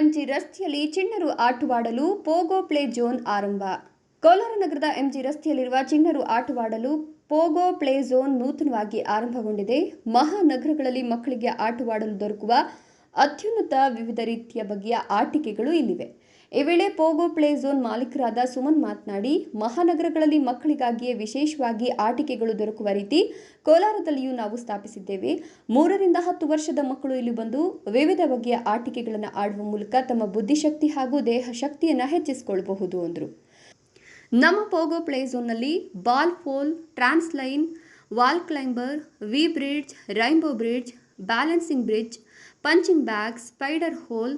MG ರಸ್ತೆಯಲ್ಲಿ ಚಿಣ್ಣರು ಆಟವಾಡಲು Pogo play zone ಆರಂಭ. ಕೋಲಾರ ನಗರದ ಎಂಜಿ ರಸ್ತೆಯಲ್ಲಿರುವ ಚಿಣ್ಣರು ಆಟವಾಡಲು ಪೋಗೋ ಪ್ಲೇ ಝೋನ್ ನೂತನವಾಗಿ ಆರಂಭಗೊಂಡಿದೆ. ಮಹಾನಗರಗಳಲ್ಲಿ ಮಕ್ಕಳಿಗೆ ಆಟವಾಡಲು ದೊರಕುವ ಅತ್ಯುನ್ನತ ವಿವಿಧ ರೀತಿಯ ಬಗೆಯ ಆಟಿಕೆಗಳು ಇಲ್ಲಿವೆ. ಈ ವೇಳೆ ಪೋಗೋ ಪ್ಲೇ ಝೋನ್ ಮಾಲೀಕರಾದ ಸುಮನ್ ಮಾತನಾಡಿ, ಮಹಾನಗರಗಳಲ್ಲಿ ಮಕ್ಕಳಿಗಾಗಿಯೇ ವಿಶೇಷವಾಗಿ ಆಟಿಕೆಗಳು ದೊರಕುವ ರೀತಿ ಕೋಲಾರದಲ್ಲಿಯೂ ನಾವು ಸ್ಥಾಪಿಸಿದ್ದೇವೆ. ಮೂರರಿಂದ ಹತ್ತು ವರ್ಷದ ಮಕ್ಕಳು ಇಲ್ಲಿ ಬಂದು ವಿವಿಧ ಬಗೆಯ ಆಟಿಕೆಗಳನ್ನು ಆಡುವ ಮೂಲಕ ತಮ್ಮ ಬುದ್ಧಿಶಕ್ತಿ ಹಾಗೂ ದೇಹ ಶಕ್ತಿಯನ್ನು ಹೆಚ್ಚಿಸಿಕೊಳ್ಳಬಹುದು ಅಂದರು. ನಮ್ಮ ಪೋಗೋ ಪ್ಲೇ ಝೋನ್ನಲ್ಲಿ ball pool ಟ್ರಾನ್ಸ್ಲೈನ್ wall climber, V bridge, rainbow bridge, balancing bridge, punching bag, spider hole,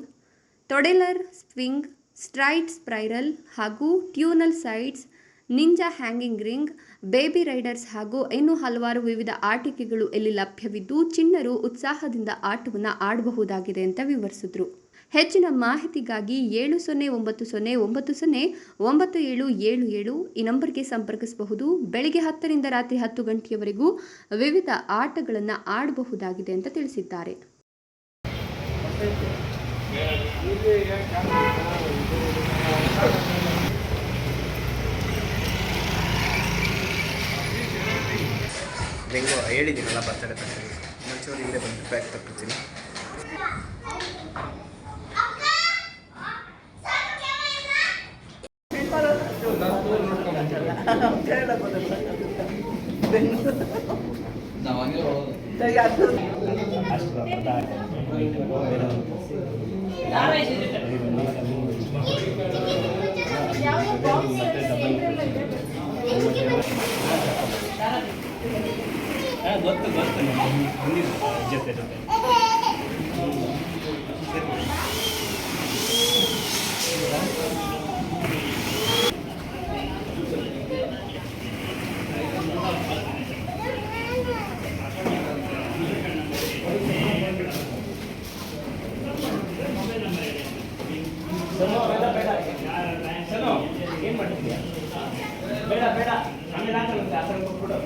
toddler swing straight spiral ಹಾಗೂ tunnel slides, ninja hanging ring, baby riders ಹಾಗೂ ಇನ್ನೂ ಹಲವಾರು ವಿವಿಧ ಆಟಿಕೆಗಳು ಇಲ್ಲಿ ಲಭ್ಯವಿದ್ದು, ಚಿಣ್ಣರು ಉತ್ಸಾಹದಿಂದ ಆಟವನ್ನು ಆಡಬಹುದಾಗಿದೆ ಅಂತ ವಿವರಿಸಿದ್ರು. ಹೆಚ್ಚಿನ ಮಾಹಿತಿಗಾಗಿ ಏಳು ಸೊನ್ನೆ ಒಂಬತ್ತು ಸೊನ್ನೆ ಒಂಬತ್ತು ಸೊನ್ನೆ ಒಂಬತ್ತು ಏಳು ಏಳು ಏಳು ಈ ನಂಬರ್ಗೆ ಸಂಪರ್ಕಿಸಬಹುದು. ಬೆಳಿಗ್ಗೆ ಹತ್ತರಿಂದ ರಾತ್ರಿ ಹತ್ತು ಗಂಟೆಯವರೆಗೂ ವಿವಿಧ ಆಟಗಳನ್ನು ಆಡಬಹುದಾಗಿದೆ ಅಂತ ತಿಳಿಸಿದ್ದಾರೆ. ಹೇಳಿದ್ದೀನಲ್ಲ ಬರ್ತಾರೆ ತಕ್ಷಣ ಮುಂಚೂರು ಇಲ್ಲೇ ಬಂದು ಪ್ಯಾಕ್ ತಪ್ಪಿದ್ದೀನಿ ಗೊತ್ತು ಗೊತ್ತು ಜೊತೆ ಜೊತೆ ಬೇಡ ಬೇಡ. ಆಮೇಲೆ ಹಾಕಲ್ಲ ಆ ಥರ ಕೊಟ್ಬಿಡು.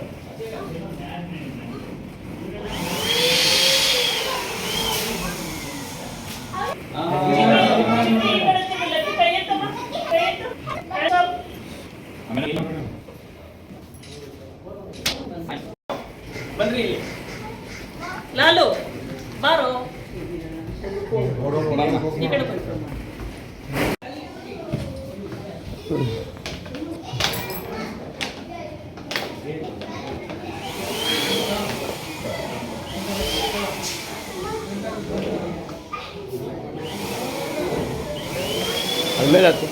ಬನ್ರಿ ಆಮೇಲೆ ಆಯ್ತು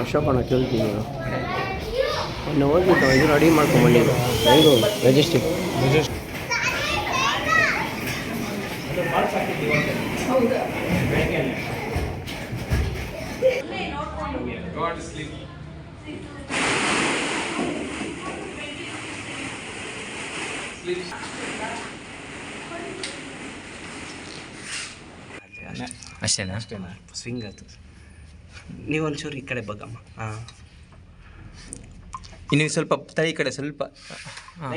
ಅಶೋಕಣ್ಣ ಕೇಳ್ತೀನಿ ನಾನು ಹೋಗ್ಬಿಟ್ಟು ಇದು ರೆಡಿ ಮಾಡ್ಕೊಂಬಂದಿದ್ದು ಹೆಂಗು ಮೆಜೆಸ್ಟಿಕ್ ಅಷ್ಟೇನಾ? ಅಷ್ಟೇನಾ? ಸ್ವಿಂಗ್ ಆಯ್ತು. ನೀವೊಂಚೂರು ಈ ಕಡೆ ಬಗ್ಗಮ್ಮ. ಹಾಂ. ಇನ್ನು ಸ್ವಲ್ಪ ತಳಿ ಕಡೆ ಸ್ವಲ್ಪ ಹಾಂ.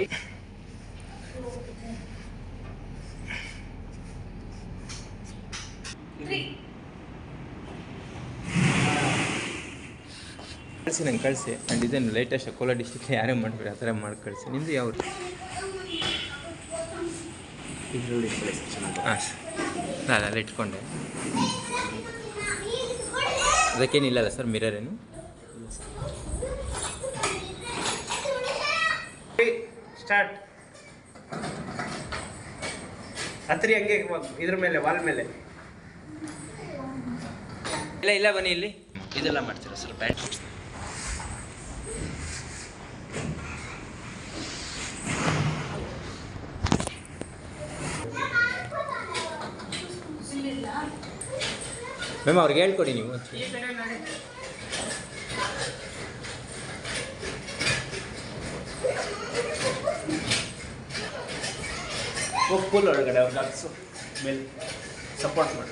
ಕಳಿಸಿ ನಂಗೆ ಕಳಿಸಿ. ಆ್ಯಂಡ್ ಇದನ್ನು ಲೇಟೆಸ್ಟ್ ಕೋಲಾರ ಡಿಸ್ಟಿಕ್ ಯಾರೇ ಮಾಡಿಬಿಡಿ ಆ ಥರ ಮಾಡಿ ಕಳಿಸಿ. ನಿಮ್ಮದು ಯಾವ ಹಾಂ ನಾನು ಅಲ್ಲಿ ಇಟ್ಕೊಂಡೆ. ಅದಕ್ಕೇನಿಲ್ಲಲ್ಲ ಸರ್ ಮಿರರ್ ಏನು? ಸ್ಟಾರ್ಟ್. ಹತ್ರಿ ಹಂಗೆ ಇದ್ರ ಮೇಲೆ ವಾಲ್ ಮೇಲೆ. ಇಲ್ಲ ಇಲ್ಲ ಬನ್ನಿ ಇಲ್ಲಿ. ಇದೆಲ್ಲ ಮಾಡ್ತೀರಾ ಸರ್ ಬ್ಯಾಟ್? ಮ್ಯಾಮ್ ಅವ್ರಿಗೆ ಹೇಳ್ಕೊಡಿ ನೀವು. ಫುಲ್ ಒಳಗಡೆ ಅವ್ರಿಗೆ ಹಾಕಿಸು ಮೇಲೆ ಸಪೋರ್ಟ್ ಮಾಡಿ.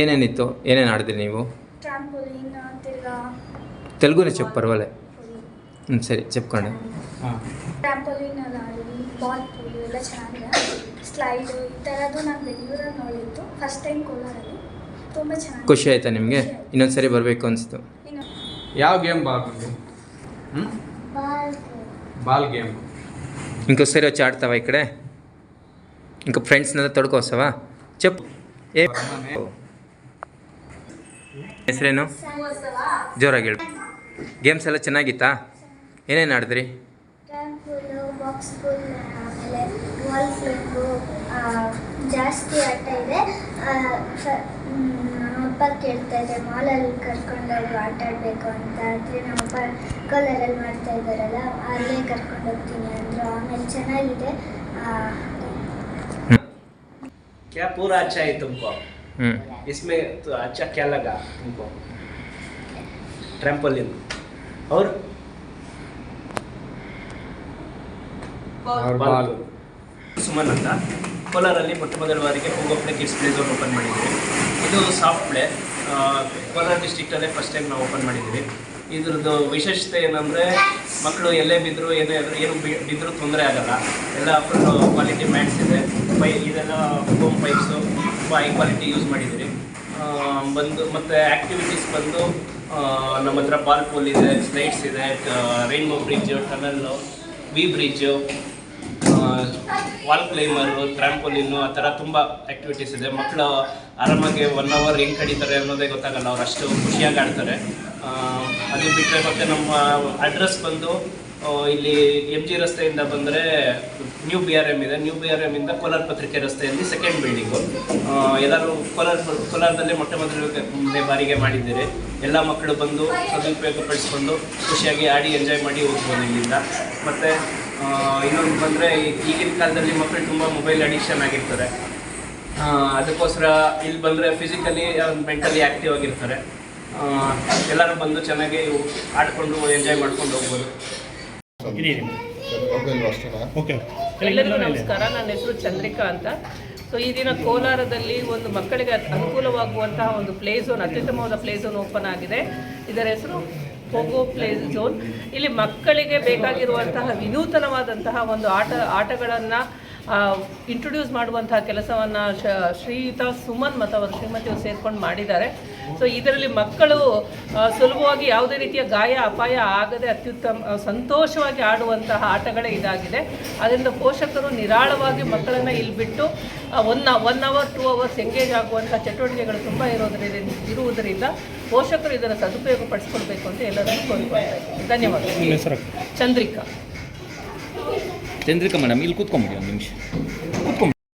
ಏನೇನಿತ್ತು? ಏನೇನು ಆಡಿದ್ರಿ ನೀವು? ತೆಲುಗು ಚೆಪ್ ಪರವಾಗಿಲ್ಲ. ಹ್ಞೂ ಸರಿ ಚೆಪ್ಕೊಂಡೆ. ಹಾಂ ಎಲ್ಲ ಆಡಿದ್ವಿ ಬಾಲ್ ಪೂಲ್ ಎಲ್ಲ ಚೆನ್ನಾಗಿದೆ ಸ್ಲೈಡು ಈ ಥರದ್ದು ನಾನು ಬೆಂಗಳೂರಲ್ಲಿ ನೋಡಿದ್ದು ಫಸ್ಟ್ ಟೈಮ್ ಕೋಲಾರಲ್ಲಿ ತುಂಬ ಚೆನ್ನಾಗಿ ಖುಷಿ ಆಯ್ತಾ ನಿಮಗೆ ಇನ್ನೊಂದು ಸರಿ ಬರಬೇಕು ಅನಿಸ್ತು ಇನ್ನು ಯಾವ గేమ్ బాగుంది ಬಾಲ್ బాల్ గేమ్ ఇంకోసారి వచ్చి ఆడతావా ఇక్కడే ఇంకా ఫ్రెండ్స్నంతా తొడుకొస్తావా చెప్పు ఏ ಹೆಸರೇನು ಜೋರಾಗಿ ಹೇಳು ಗೇಮ್ಸ್ ಎಲ್ಲ ಚೆನ್ನಾಗಿತ್ತಾ ಏನೇನು ಆಡಿದ್ರಿ ಟ್ರಾಂಪೋಲು ಬಾಕ್ಸ್ ಪೂಲ್ ಆಮೇಲೆ ವಾಲ್ ಫ್ಲಿಪ್ಪು ಜಾಸ್ತಿ ಆಟ ಇದೆ ಆ, ಫ- ಮ್, ನಮ್ಮಪ್ಪ ಕೇಳ್ತಾ ಇದ್ದೆ ಮಾಲಲ್ಲಿ ಕರ್ಕೊಂಡೋಗಿ ಆಟ ಆಡಬೇಕು ಅಂತ ಆದರೆ ನಮ್ಮಪ್ಪ ಕೋಲಾರಲ್ಲಿ ಮಾಡ್ತಾ ಇದ್ದಾರಲ್ಲ ಅಲ್ಲೇ ಕರ್ಕೊಂಡು ಹೋಗ್ತೀನಿ ಅಂದರು ಆಮೇಲೆ ಚೆನ್ನಾಗಿದೆ ಆ, क्या पूरा अच्छा है तुमको ಹ್ಞೂ इसमें तो अच्छा क्या लगा तुमको ट्रैम्पोलिन और ಬಾಲ್ ಸುಮನ್ ಅಂತ ಕೋಲಾರಲ್ಲಿ ಮೊಟ್ಟ ಮೊದಲ ಬಾರಿಗೆ ಹೋಗೋಪ್ಲೆ ಕಿಡ್ಸ್ ಪ್ಲೇ ಝೋನ್ ಓಪನ್ ಮಾಡಿದ್ದೀವಿ. ಇದು ಸಾಫ್ಟ್ ಪ್ಲೇ ಕೋಲಾರ ಡಿಸ್ಟಿಕ್ಟಲ್ಲೇ ಫಸ್ಟ್ ಟೈಮ್ ನಾವು ಓಪನ್ ಮಾಡಿದ್ದೀವಿ. ಇದ್ರದ್ದು ವಿಶೇಷತೆ ಏನಂದರೆ ಮಕ್ಕಳು ಎಲ್ಲೇ ಬಿದ್ದರೂ ಏನೇ ಆದರೂ ಏನು ಬಿದ್ದರೂ ತೊಂದರೆ ಆಗಲ್ಲ. ಎಲ್ಲ ಫುಲ್ಲು ಕ್ವಾಲಿಟಿ ಮ್ಯಾಟ್ಸ್ ಇದೆ. ಪೈ, ಇದೆಲ್ಲ ಹೋಮ್ ಪೈಪ್ಸು ತುಂಬ ಹೈ ಕ್ವಾಲಿಟಿ ಯೂಸ್ ಮಾಡಿದ್ದೀವಿ. ಬಂದು ಮತ್ತು ಆ್ಯಕ್ಟಿವಿಟೀಸ್ ಬಂದು ನಮ್ಮ ಹತ್ರ ಬಾಲ್ ಪೂಲ್ ಇದೆ ಸ್ಲೈಡ್ಸ್ ಇದೆ rainbow bridge tunnel V bridge wall climber trampoline ಆ ಥರ ತುಂಬ ಆ್ಯಕ್ಟಿವಿಟೀಸ್ ಇದೆ. ಮಕ್ಕಳು ಆರಾಮಾಗಿ ಒನ್ ಅವರ್ ಹೆಂಗೆ ಕಡಿತಾರೆ ಅನ್ನೋದೇ ಗೊತ್ತಾಗಲ್ಲ, ಅವ್ರು ಅಷ್ಟು ಖುಷಿಯಾಗಿ ಆಡ್ತಾರೆ. ಅದು ಬಿಟ್ಟರೆ ಮತ್ತು ನಮ್ಮ ಅಡ್ರೆಸ್ ಬಂದು ಇಲ್ಲಿ ಎಂ ಜಿ ರಸ್ತೆಯಿಂದ ಬಂದರೆ ನ್ಯೂ ಬಿ ಆರ್ ಎಂ ಇದೆ. ನ್ಯೂ ಬಿ ಆರ್ ಎಂ ಇಂದ ಕೋಲಾರ ಪತ್ರಿಕೆ ರಸ್ತೆಯಲ್ಲಿ ಸೆಕೆಂಡ್ ಬಿಲ್ಡಿಂಗು ಎಲ್ಲರೂ ಕೋಲಾರ ಕೋಲಾರದಲ್ಲೇ ಮೊಟ್ಟೆ ಮೊದಲ ಬಾರಿಗೆ ಮಾಡಿದ್ದೀರಿ. ಎಲ್ಲ ಮಕ್ಕಳು ಬಂದು ಸದುಪಯೋಗಪಡಿಸ್ಕೊಂಡು ಖುಷಿಯಾಗಿ ಆಡಿ ಎಂಜಾಯ್ ಮಾಡಿ ಹೋಗ್ಬೋದು ಇಲ್ಲಿಂದ. ಮತ್ತು ಇನ್ನೊಂದು ಬಂದರೆ ಈಗಿನ ಕಾಲದಲ್ಲಿ ಮಕ್ಕಳು ತುಂಬ ಮೊಬೈಲ್ ಅಡಿಕ್ಷನ್ ಆಗಿರ್ತಾರೆ. ಅದಕ್ಕೋಸ್ಕರ ಇಲ್ಲಿ ಬಂದರೆ ಫಿಸಿಕಲಿ ಮೆಂಟಲಿ ಆ್ಯಕ್ಟಿವ್ ಆಗಿರ್ತಾರೆ. ಎಲ್ಲರೂ ಬಂದು ಚೆನ್ನಾಗಿ ಆಡಿಕೊಂಡು ಎಂಜಾಯ್ ಮಾಡ್ಕೊಂಡು ಹೋಗ್ಬೋದು. ಎಲ್ಲರಿಗೂ ನಮಸ್ಕಾರ. ನನ್ನ ಹೆಸರು ಚಂದ್ರಿಕಾ ಅಂತ. ಸೊ ಈ ದಿನ ಕೋಲಾರದಲ್ಲಿ ಒಂದು ಮಕ್ಕಳಿಗೆ ಅನುಕೂಲವಾಗುವಂತಹ ಒಂದು ಪ್ಲೇ ಝೋನ್ ಅತ್ಯುತ್ತಮವಾದ ಪ್ಲೇ ಝೋನ್ ಓಪನ್ ಆಗಿದೆ. ಇದರ ಹೆಸರು ಹೋಗೋ ಪ್ಲೇ ಝೋನ್ ಇಲ್ಲಿ ಮಕ್ಕಳಿಗೆ ಬೇಕಾಗಿರುವಂತಹ ವಿನೂತನವಾದಂತಹ ಒಂದು ಆಟ ಆಟಗಳನ್ನು ಇಂಟ್ರೊಡ್ಯೂಸ್ ಮಾಡುವಂತಹ ಕೆಲಸವನ್ನು ಶ್ರೀಯುತ ಸುಮನ್ ಮತ್ತು ಅವರ ಶ್ರೀಮತಿಯವರು ಸೇರ್ಕೊಂಡು ಮಾಡಿದ್ದಾರೆ. ಸೊ ಇದರಲ್ಲಿ ಮಕ್ಕಳು ಸುಲಭವಾಗಿ ಯಾವುದೇ ರೀತಿಯ ಗಾಯ ಅಪಾಯ ಆಗದೆ ಅತ್ಯುತ್ತಮ ಸಂತೋಷವಾಗಿ ಆಡುವಂತಹ ಆಟಗಳೇ ಇದಾಗಿದೆ. ಅದರಿಂದ ಪೋಷಕರು ನಿರಾಳವಾಗಿ ಮಕ್ಕಳನ್ನು ಇಲ್ಲಿ ಬಿಟ್ಟು one one hour two hours engage ಆಗುವಂಥ ಚಟುವಟಿಕೆಗಳು ತುಂಬ ಇರೋದ್ರಿಂದ ಇರುವುದರಿಂದ ಪೋಷಕರು ಇದರ ಸದುಪಯೋಗ ಪಡಿಸ್ಕೊಳ್ಬೇಕು ಅಂತ ಎಲ್ಲರನ್ನು ಕೋರಿಕೊಳ್ತಾ ಇದ್ದೀನಿ ಧನ್ಯವಾದ ಚಂದ್ರಿಕಾ. ಚಂದ್ರಿಕಾ ಮೇಡಮ್ ಇಲ್ಲಿ ಕೂತ್ಕೊಂಬಿಡಿ ಒಂದು ನಿಮಿಷ. ಕೂತ್ಕೊಂಬಿಡಿ.